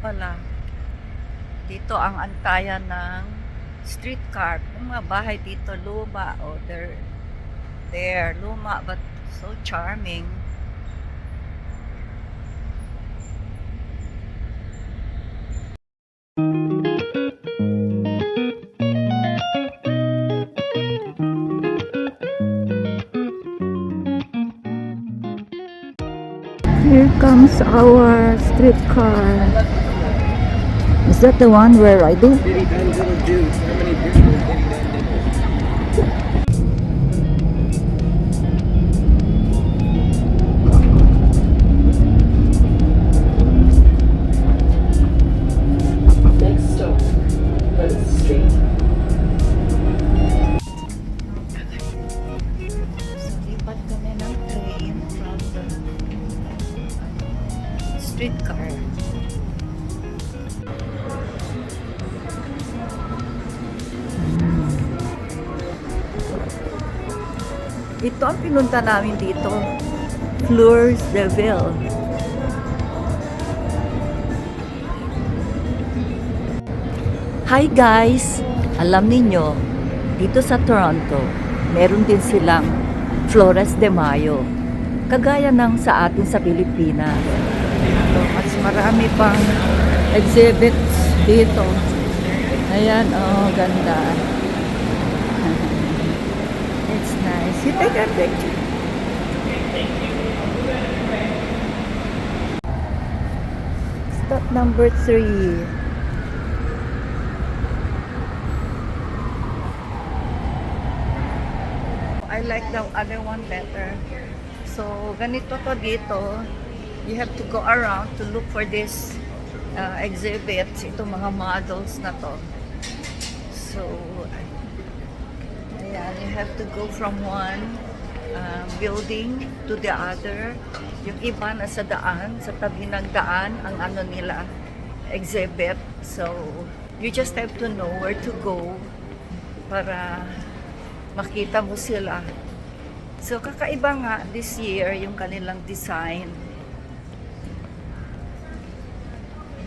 pala. Dito ang antayan ng streetcar. Yung mga bahay dito, luma. Oh, they're there. Luma, but so charming. Here comes our streetcar. Is that the one we're riding? Diddy done Ito ang pinunta namin dito. Fleurs de Ville. Hi guys! Alam ninyo, dito sa Toronto, meron din silang Flores de Mayo. Kagaya ng sa atin sa Pilipinas. Mas marami pang exhibits dito. Ayan, oh, ganda. It's nice. You take a picture. Stop number three. I like the other one better. So, ganito to dito. You have to go around to look for this uh, exhibits, itong mga models na to. So, ayan, you have to go from one uh, building to the other. Yung iba nasa daan, sa tabi ng daan, ang ano nila, exhibit. So, you just have to know where to go para makita mo sila. So, kakaiba nga this year yung kanilang design.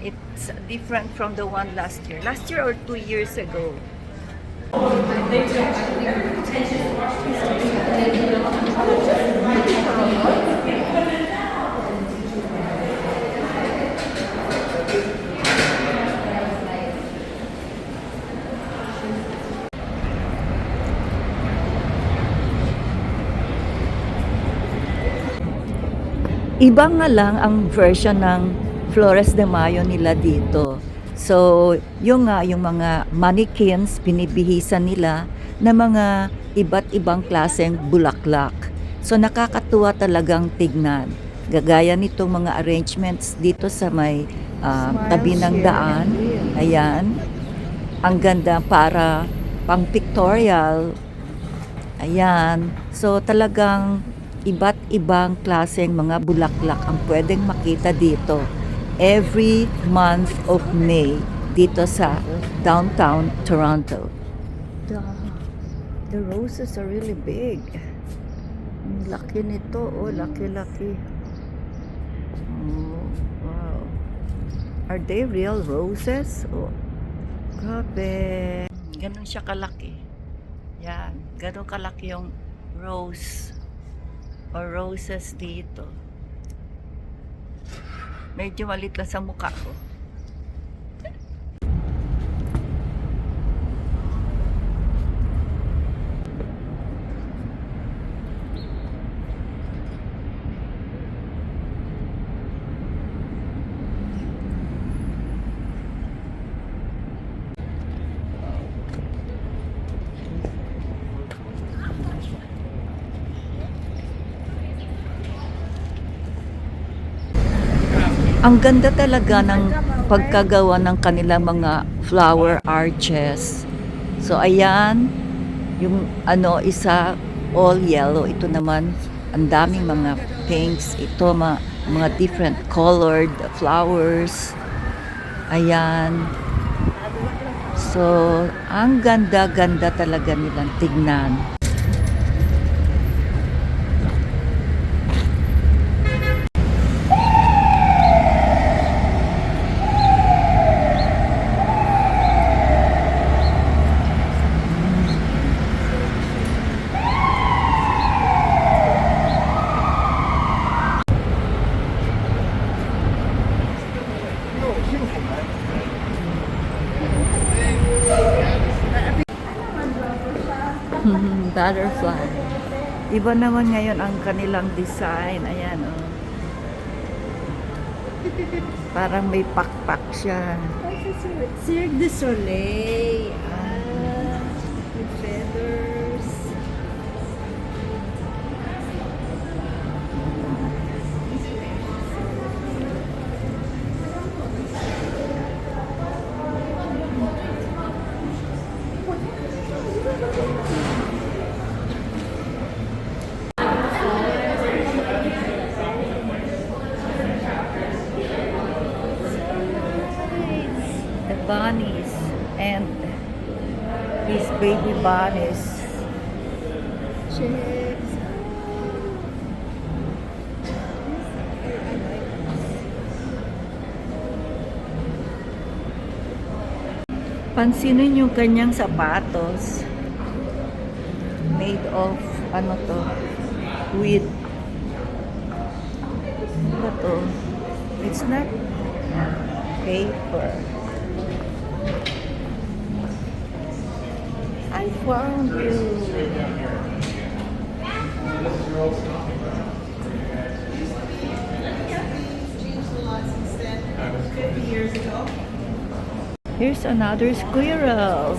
It's different from the one last year. Last year or two years ago. Iba nga lang ang version ng Flores de Mayo nila dito. So, yung nga, yung mga mannequins, binibihisan nila na mga iba't ibang klaseng bulaklak. So, nakakatuwa talagang tignan. Gagaya nitong mga arrangements dito sa may ah, tabi ng daan. Ayan. Ang ganda para pang pictorial. Ayan. So, talagang iba't ibang klaseng mga bulaklak ang pwedeng makita dito every month of May dito sa downtown Toronto. The, the roses are really big. Ang laki nito. Oh, laki-laki. Oh, wow. Are they real roses? Oh, grabe. Ganun siya kalaki. Yan. Ganun kalaki yung rose or roses dito. Medyo malit lang sa mukha ko. Ang ganda talaga ng pagkagawa ng kanilang mga flower arches. So ayan, yung ano isa all yellow. Ito naman ang daming mga pinks. Ito mga, mga different colored flowers. Ayan. So, ang ganda-ganda talaga nilang tignan. Butterfly. Iba naman ngayon ang kanilang design. Ayan, oh. Parang may pakpak siya. Cirque du Soleil. Bunnies and these baby bunnies. Chicks. Pansinin yung kanyang sapatos. Made of, ano to, with, ano to? It's not paper. I you. Here's another squirrel.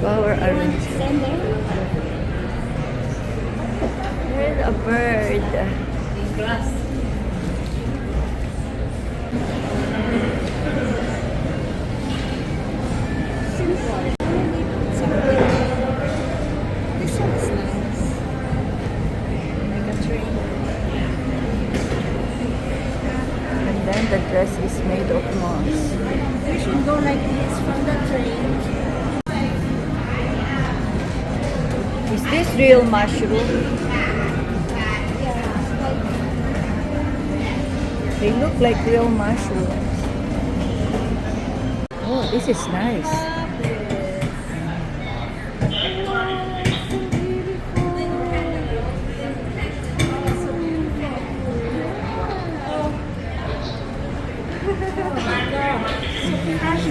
Flower arrangement. Here's a bird. The dress is made of moss. We should go like this from the train. Is this real mushroom? They look like real mushrooms. Oh, this is nice.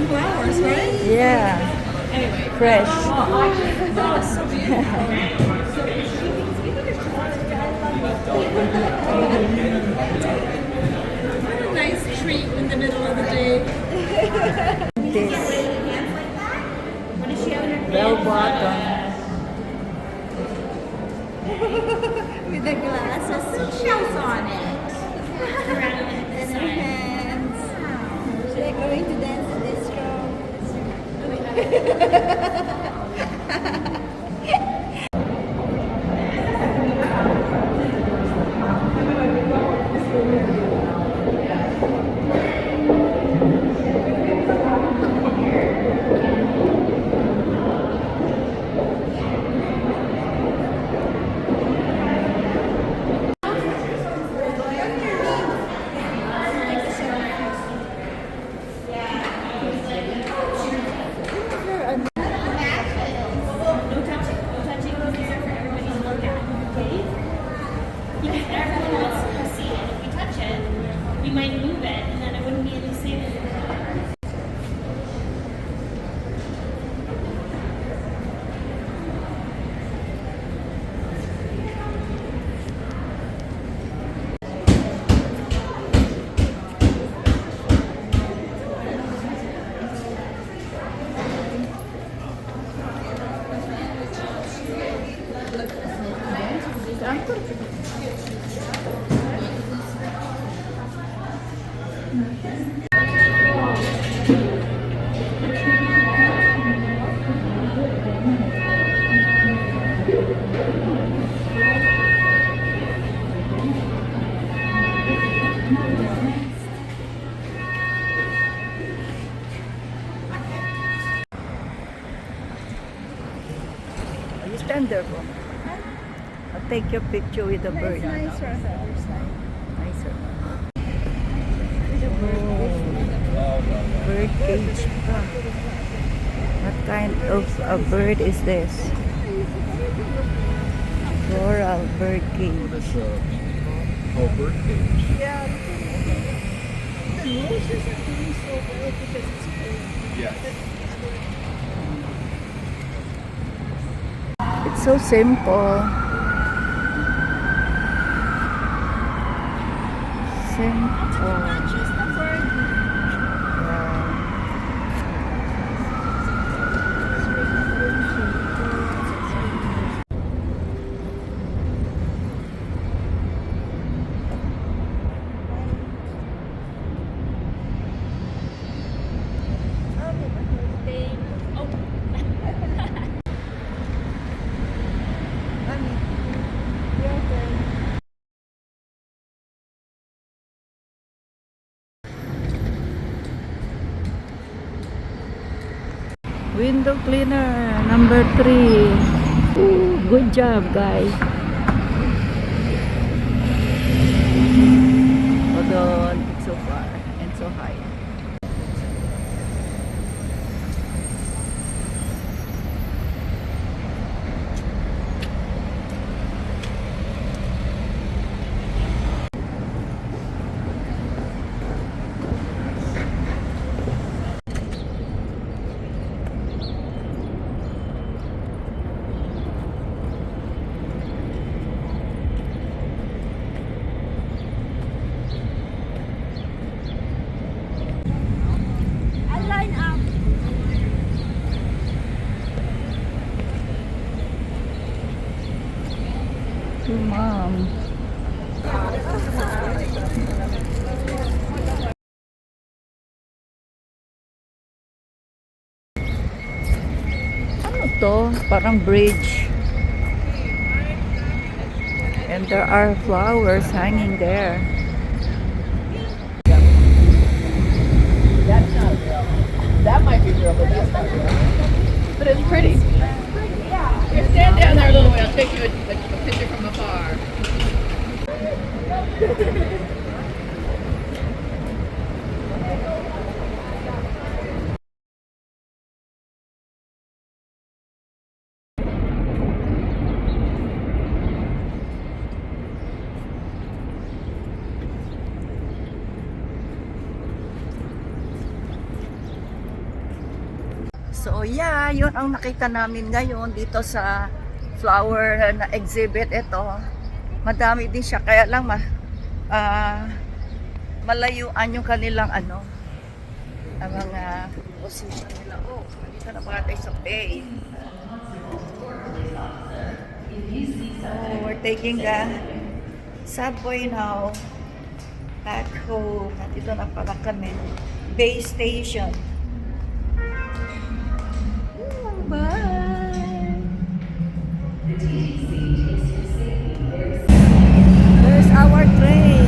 Passion flowers, right? Yeah. Anyway. Fresh. Oh, oh, what a nice treat in the middle of the day. This bell bottom. With the glasses. Shells on it. and her hands. They're going to dance ハハハハ! We might move it, and then it wouldn't be any safer. You stand there for I'll take your picture with the bird. nicer on the other side. Nicer. Oh, Bird cage pa. What kind of a bird is this? Coral bird cage. Oh bird cage. Yeah. The nose isn't doing so well because it's cold. Yes. So simple. Simple. Window cleaner number three. Ooh, good job, guys. Although it's Ano to? Parang bridge. And there are flowers hanging there. That's not real. That might be real, but that's not real. But it's pretty. Here, stand down there a little way. I'll take you a, a, a picture from afar. So yeah, yun ang nakita namin ngayon dito sa flower na exhibit ito. Madami din siya kaya lang ma ah, malayuan yung kanilang ano ang mga position nila. Oh, dito na pa tayo sa bay. Oh, we're taking the subway now back home. Dito na pala kami. Bay Station. Bye. There's our train.